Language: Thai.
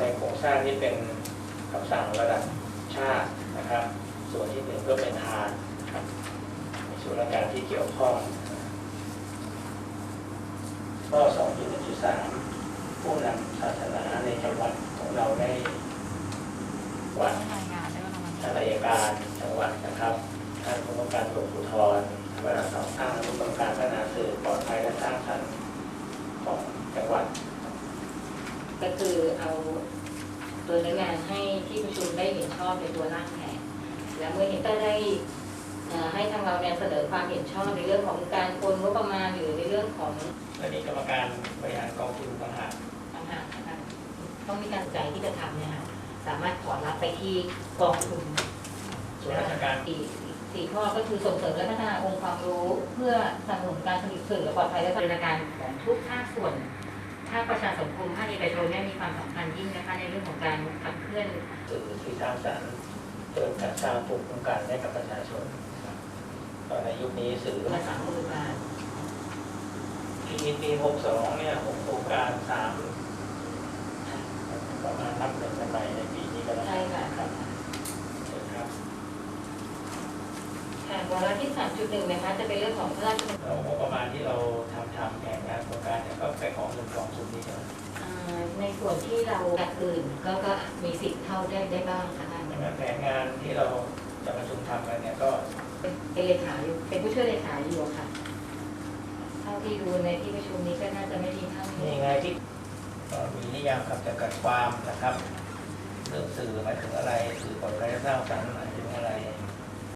ในโครงสร้างนี้เป็นคำสั่งระดับชาตินะครับ ส่วนที่หนึ่งก็เป็นทานครับในส่วนราชการที่เกี่ยวข้องข้อสองจุดหนึ่งจุดสามผู้นำศาสนาในจังหวัดของเราได้วัดรางานได้ารายการจังหวัดนะครับท่านผู้กำกับตรวจภูธรเวลาสองข้างผู้กำกับพัฒนาสื่อปลอดภัยและสร้างสรรค์ของจังหวัด ก็คือเอาตัวเนื้องานให้ที่ประชุมได้เห็นชอบในตัวร่างแผนแล้วเมื่อเห็นได้เอ่อให้ทางเราเนี่ยเสนอความเห็นชอบในเรื่องของการโอนงบประมาณหรือในเรื่องของและนี่กรรมการบริหารกองทุนต่างหากต่างหากนะคะต้องมีการใจที่จะทำเนี่ยค่ะสามารถขอรับไปที่กองทุนส่วนราชการสี่สี่ข้อก็คือส่งเสริมและพัฒนาองค์ความรู้ เพื่อสนับสนุนการผลิตสื่อและปลอดภัยและบริการของทุกภาคส่วนภาคประชาสังคมภาคเอกชนเนี่ยมีความสำคัญยิ่งนะคะในเรื่องของการขับเคลื่อนสื่อที่สร้างสรรค์เติมการสร้างภูมิคุ้มกันให้กับประชาชนตอนในยุคนี้สื่อภาสามโครงการปีปีหกสองเนี่ยหกโครงการสามประมาณนับหนึ่งกันใหม่ในปีนี้ก็แล้ว ใช่ กัน ค่ะ ครับเชิญครับ ค่ะวาระที่สามจุดหนึ่งนะคะจะเป็นเรื่องของพระราชบัญญัติเรางบประมาณที่เราทำทำแผนงานโครงการเนี่ยก็ไปของหนึ่งกองทุนนี้ใช่ไหมอ่าในส่วนที่เราอย่างอื่นก็ก็มีสิทธิ์เข้าได้ได้บ้างค่ะท่านดังนั้นแผนงานที่เราจะประชุมทำกันเนี่ยก็เป็นเป็นเลขาอยู่เป็นผู้ช่วยเลขาอยู่ค่ะเท่าที่ดูในที่ประชุมนี้ก็น่าจะไม่ดีเท่านี้นี่ไงที่เอ่อมีนิยามคำจำกัดความนะครับเรื่องสื่อหมายถึงอะไรสื่อปลอดภัยและสร้างสรรค์